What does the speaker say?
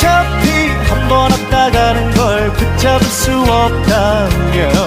어차피 한 번 왔다 가는 걸 붙잡을 수 없다면